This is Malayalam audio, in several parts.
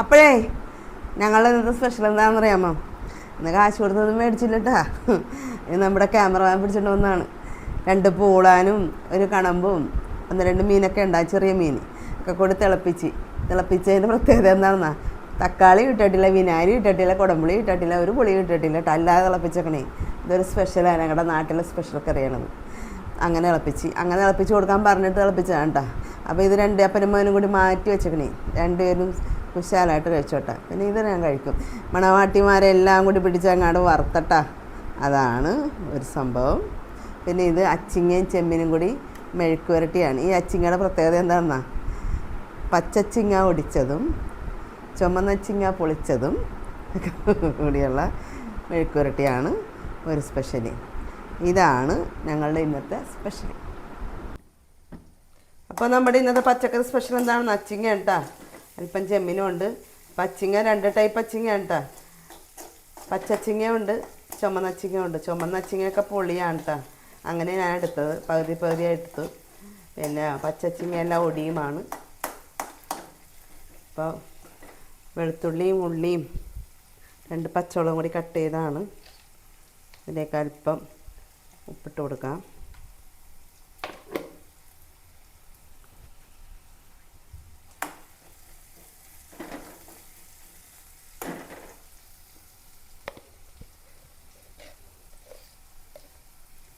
അപ്പോഴേ ഞങ്ങൾ ഇന്നത്തെ സ്പെഷ്യൽ എന്താണെന്ന് അറിയാമോ ഇന്ന് കാശ് കൊടുത്തൊന്നും ഇത് നമ്മുടെ ക്യാമറമാൻ പിടിച്ചിട്ട് വന്നതാണ് രണ്ട് പൂളാനും ഒരു കണമ്പും ഒന്ന് രണ്ട് മീനൊക്കെ ഉണ്ടായി ചെറിയ മീൻ. ഒക്കെ കൂടി തിളപ്പിച്ച്. തിളപ്പിച്ചതിന്റെ പ്രത്യേകത എന്താണെന്നാ? തക്കാളി ഇട്ടിട്ടില്ല വിനാരി ഇട്ടിട്ടില്ല കുടമ്പുളി ഇട്ടിട്ടില്ല ഒരു പുളി ഇട്ടിട്ടില്ല കേട്ടോ അല്ലാതെ തിളപ്പിച്ചേക്കണേ. ഇതൊരു സ്പെഷ്യലാണ് ഞങ്ങളുടെ നാട്ടിലെ സ്പെഷ്യൽ കറിയാണത്. അങ്ങനെ തിളപ്പിച്ച്. അങ്ങനെ തിളപ്പിച്ച് കൊടുക്കാൻ പറഞ്ഞിട്ട് തിളപ്പിച്ചതാണ് കേട്ടോ അപ്പോൾ ഇത് രണ്ട് അപ്പനും മോനും കൂടി മാറ്റി വെച്ചേക്കണേ. രണ്ടുപേരും കുശാലായിട്ട് കഴിച്ചോട്ടെ. പിന്നെ ഇത് ഞാൻ കഴിക്കും. മണവാട്ടിമാരെ എല്ലാം കൂടി പിടിച്ചങ്ങാട് വറുത്തട്ടാ. അതാണ് ഒരു സംഭവം. പിന്നെ ഇത് അച്ചിങ്ങയും ചെമ്മിനും കൂടി മെഴുക്ക് വരട്ടിയാണ് ഈ അച്ചിങ്ങയുടെ പ്രത്യേകത എന്താണെന്നാ? പച്ചച്ചിങ്ങ ഒടിച്ചതും ചുമന്നച്ചിങ്ങ പൊളിച്ചതും കൂടിയുള്ള മെഴുക്ക് വരട്ടിയാണ് ഒരു സ്പെഷ്യലി. ഇതാണ് ഞങ്ങളുടെ ഇന്നത്തെ സ്പെഷ്യലി. അപ്പോൾ നമ്മുടെ ഇന്നത്തെ പച്ചക്കറി സ്പെഷ്യൽ എന്താണെന്ന് അച്ചിങ്ങ കേട്ടാ. അല്പം ചെമ്മിനും ഉണ്ട്. പച്ചിങ്ങ രണ്ട് ടൈപ്പ് അച്ചിങ്ങയാണ് കേട്ടോ പച്ചച്ചിങ്ങയുണ്ട് ചുമന്നച്ചിങ്ങയുണ്ട്. ചുമന്നച്ചിങ്ങയൊക്കെ പൊളിയാണ് കേട്ടോ അങ്ങനെ ഞാൻ എടുത്തത് പകുതി പകുതിയായി എടുത്തു പിന്നെ പച്ചച്ചിങ്ങയെല്ലാം ഒടിയുമാണ്. അപ്പോൾ വെളുത്തുള്ളിയും ഉള്ളിയും രണ്ട് പച്ചവളം കൂടി കട്ട് ചെയ്താണ്. ഇതിലേക്ക് അല്പം ഉപ്പിട്ട് കൊടുക്കാം.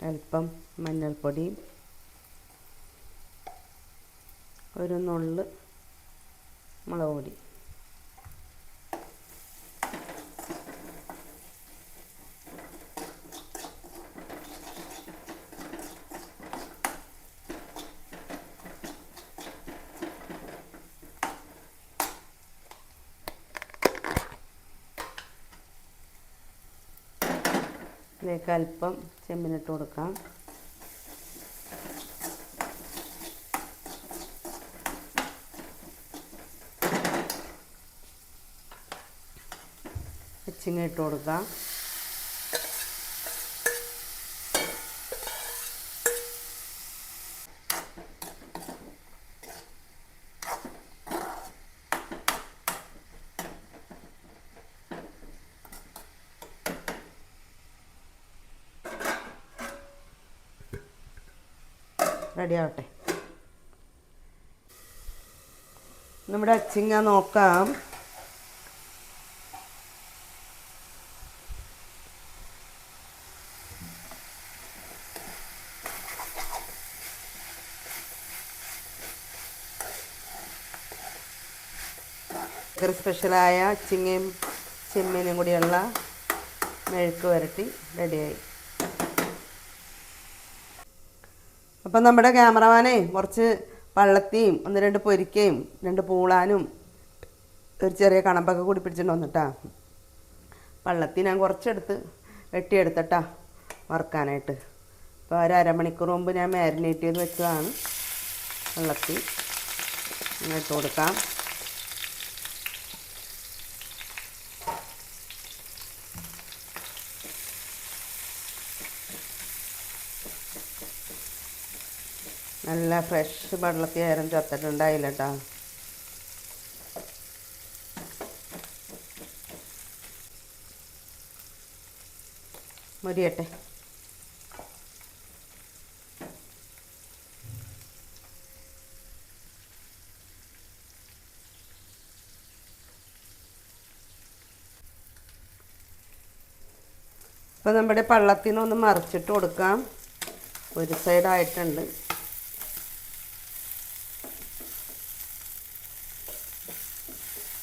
അല്പം മഞ്ഞൾപ്പൊടി ഒരു നുള്ള് മുളക് പൊടി ഇതിലേക്ക് അല്പം ചെമ്പിനിട്ട് കൊടുക്കാം. ഇച്ചിങ്ങ ഇട്ട് കൊടുക്കാം. റെഡി ആവട്ടെ നമ്മുടെ അച്ചിങ്ങ നോക്കാം. ഒരു സ്പെഷ്യലായ അച്ചിങ്ങയും ചെമ്മീനും കൂടിയുള്ള മെഴുക്ക് വരട്ടി റെഡിയായി. അപ്പം നമ്മുടെ ക്യാമറമാനെ കുറച്ച് വള്ളത്തിയും ഒന്ന് രണ്ട് പൊരിക്കയും രണ്ട് പൂളാനും ഒരു ചെറിയ കണമ്പൊക്കെ കൂടി പിടിച്ചിട്ട് വന്നിട്ടാ. പള്ളത്തി ഞാൻ കുറച്ചെടുത്ത് വെട്ടിയെടുത്തട്ടാ വറുക്കാനായിട്ട്. അപ്പോൾ ഒരു അരമണിക്കൂർ മുമ്പ് ഞാൻ മാരിനേറ്റ് ചെയ്ത് വെച്ചതാണ് ഇങ്ങനെ ഇട്ട് കൊടുക്കാം. നല്ല ഫ്രഷ് വെള്ളത്തിൽ ആയിരം ചത്തിട്ടുണ്ടായില്ല കേട്ടോ മുരിയട്ടെ. അപ്പോൾ നമ്മുടെ പള്ളത്തിൽ നിന്ന് ഒന്ന് മറിച്ചിട്ട് കൊടുക്കാം. ഒരു സൈഡായിട്ടുണ്ട്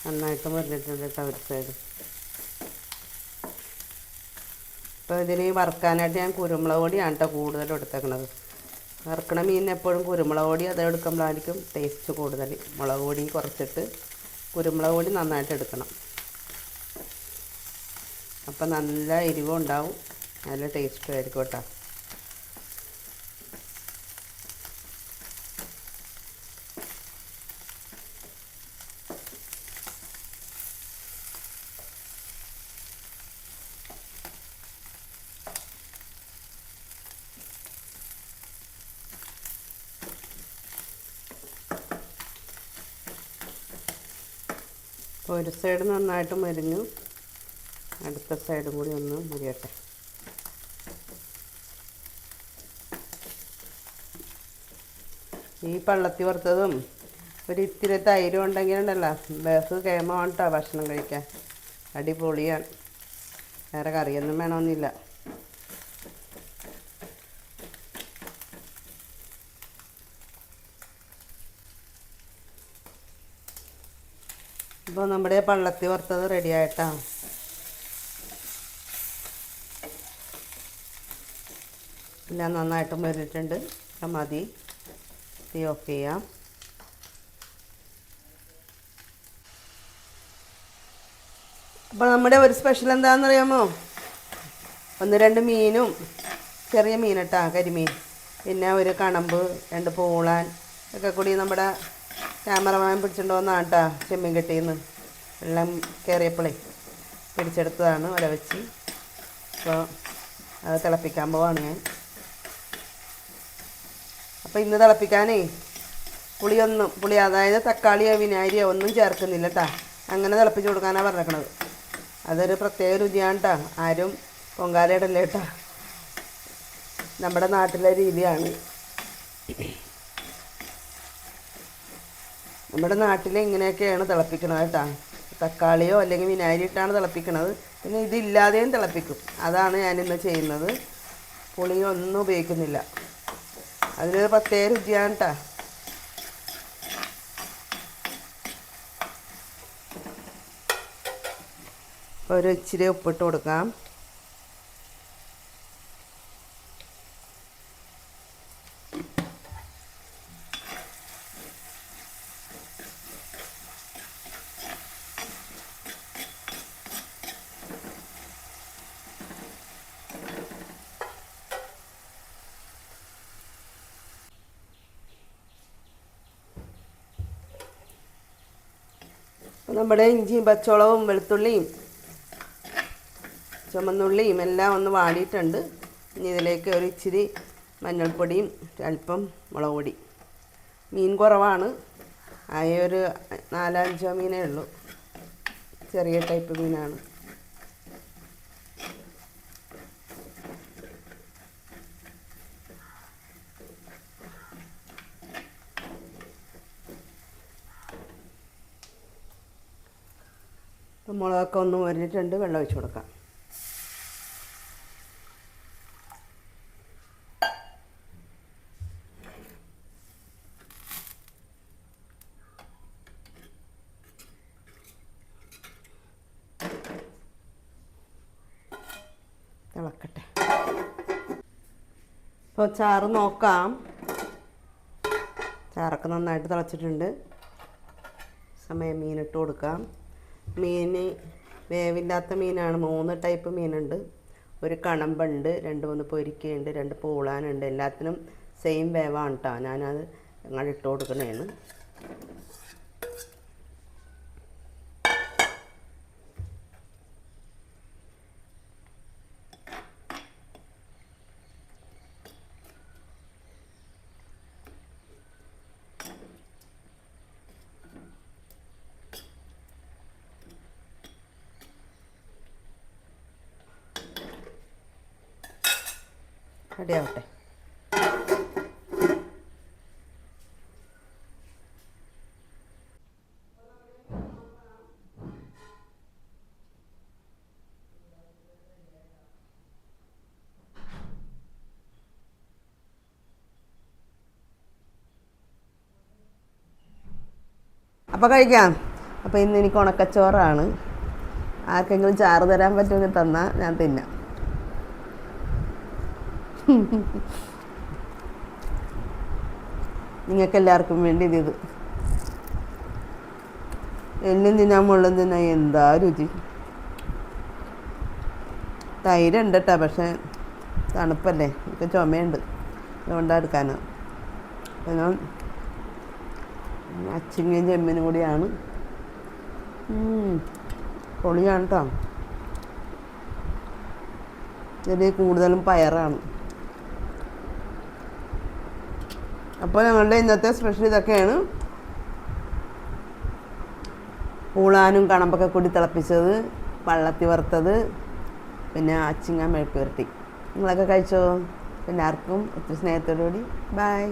നന്നായിട്ട് മുരിഞ്ഞിട്ടുണ്ട് കേട്ടോ ഒരു സൈഡ് ഇപ്പോൾ ഇതിന് വറുക്കാനായിട്ട് ഞാൻ കുരുമുളക് പൊടിയാണ് കേട്ടോ കൂടുതലും എടുത്തേക്കണത്. വറുക്കണ മീൻ എപ്പോഴും കുരുമുളക് പൊടി അത് എടുക്കുമ്പോഴായിരിക്കും ടേസ്റ്റ് കൂടുതൽ. മുളക് പൊടി കുറച്ചിട്ട് കുരുമുളക് പൊടി നന്നായിട്ട് എടുക്കണം. അപ്പം നല്ല എരിവും ഉണ്ടാവും. നല്ല ടേസ്റ്റും ആയിരിക്കും കേട്ടോ. അപ്പോൾ ഒരു സൈഡ് നന്നായിട്ട് മരിഞ്ഞു. അടുത്ത സൈഡും കൂടി ഒന്ന് മുരിയട്ടെ. ഈ പള്ളത്തി വറുത്തതും ഒരു ഇത്തിരി തൈരും ഉണ്ടെങ്കിൽ ഉണ്ടല്ലോ. ബേസ് കേട്ടോ ഭക്ഷണം കഴിക്കാൻ. അടിപൊളിയാണ്. വേറെ കറിയൊന്നും വേണമെന്നില്ല. ഇപ്പോൾ നമ്മുടെ പള്ളത്തി വറുത്തത് റെഡി ആയിട്ടാണ് എല്ലാം നന്നായിട്ട് മുരിട്ടുണ്ട് മതി. തീ ഓഫ് ചെയ്യാം. അപ്പോൾ നമ്മുടെ ഒരു സ്പെഷ്യൽ എന്താണെന്ന് അറിയാമോ ഒന്ന് രണ്ട് മീനും ചെറിയ മീനിട്ടാണ് കരിമീൻ. പിന്നെ ഒരു കണമ്പ് രണ്ട് പൂളാൻ ഒക്കെ കൂടി നമ്മുടെ ക്യാമറമാൻ പിടിച്ചിട്ട് വന്നാണ് കേട്ടോ ചെമ്മീൻ കെട്ടിന്ന്. വെള്ളം കയറിയപ്പോഴേ പിടിച്ചെടുത്തതാണ് ഒല വെച്ച്. അപ്പോൾ അത് തിളപ്പിക്കാൻ പോവാണ് ഞാൻ. അപ്പോൾ ഇന്ന് തിളപ്പിക്കാനേ പുളിയൊന്നും പുളി അതായത് തക്കാളിയോ വിനാഗിരിയോ ഒന്നും ചേർക്കുന്നില്ല കേട്ടാ അങ്ങനെ തിളപ്പിച്ച് കൊടുക്കാനാണ് പറഞ്ഞേക്കണത്. അതൊരു പ്രത്യേക രുചിയാണ് കേട്ടോ ആരും പൊങ്കാലയിടല്ലേ കേട്ടോ നമ്മുടെ നാട്ടിലെ രീതിയാണ്. നമ്മുടെ നാട്ടിൽ ഇങ്ങനെയൊക്കെയാണ് തിളപ്പിക്കണത് കേട്ടോ. തക്കാളിയോ അല്ലെങ്കിൽ വിനാഗിരി ഇട്ടാണ് തിളപ്പിക്കണത്. പിന്നെ ഇതില്ലാതെയും തിളപ്പിക്കും. അതാണ് ഞാനിന്ന് ചെയ്യുന്നത്. പുളിയൊന്നും ഉപയോഗിക്കുന്നില്ല. അതിനൊരു പ്രത്യേക രുചിയാണ് കേട്ടോ ഒരു ഇച്ചിരി ഉപ്പിട്ട് കൊടുക്കാം. നമ്മുടെ ഇഞ്ചിയും പച്ചമുളകും വെളുത്തുള്ളിയും ചുമന്നുള്ളിയും എല്ലാം ഒന്ന് വാടിയിട്ടുണ്ട്. ഇനി ഇതിലേക്ക് ഒരു ഇച്ചിരി മഞ്ഞൾപ്പൊടിയും അല്പം മുളക് പൊടി. മീൻ കുറവാണ്. ആയ ഒരു നാലഞ്ചോ മീനേ ഉള്ളൂ. ചെറിയ ടൈപ്പ് മീനാണ്. മുളകൊക്കെ ഒന്ന് വരഞ്ഞിട്ടുണ്ട് വെള്ളം ഒഴിച്ച് കൊടുക്കാം. തിളക്കട്ടെ. ഇപ്പോൾ ചാറ് നോക്കാം. ചാറൊക്കെ നന്നായിട്ട് തിളച്ചിട്ടുണ്ട്. സമയം മീനിട്ട് കൊടുക്കാം. മീൻ വേവില്ലാത്ത മീനാണ്. മൂന്ന് ടൈപ്പ് മീനുണ്ട്. ഒരു കണമ്പുണ്ട് രണ്ട് മൂന്ന് പൊരിക്കയുണ്ട് രണ്ട് പൂളാനുണ്ട്. എല്ലാത്തിനും സെയിം വേവാണ് കേട്ടോ ഞാനത് ഞങ്ങളിട്ട് ഇട്ട് റെഡി ആവട്ടെ അപ്പോൾ കഴിക്കാം. അപ്പോൾ ഇന്ന് എനിക്ക് ഉണക്കച്ചോറാണ്. ആർക്കെങ്കിലും ചാറ് തരാൻ പറ്റുമെങ്കിൽ തന്നാൽ ഞാൻ തിന്നാം. നിങ്ങൾക്ക് എല്ലാവർക്കും വേണ്ടി ഇത് എല്ലും തിന്നാൻ മുള്ളും തിന്നാൻ എന്താ രുചി? തൈരുണ്ട് കേട്ടോ പക്ഷേ തണുപ്പല്ലേ? എനിക്ക് ചുമയുണ്ട്. അതുകൊണ്ടാണ് എടുക്കാനോ. പിന്നെ അച്ചിങ്ങയും ചെമ്മിനും കൂടിയാണ്. പൊളിയാണ് കേട്ടോ ഇതിൽ കൂടുതലും പയറാണ്. അപ്പോൾ ഞങ്ങളുടെ ഇന്നത്തെ സ്പെഷ്യൽ ഇതൊക്കെയാണ്. പൂളാനും കണമ്പൊക്കെ കൂടി തിളപ്പിച്ചത് വള്ളത്തി വറുത്തത് പിന്നെ അച്ചിങ്ങ മെഴുക്ക് വരട്ടി നിങ്ങളൊക്കെ കഴിച്ചോ? പിന്നെ ആർക്കും ഒത്തിരി സ്നേഹത്തോടു കൂടി ബായ്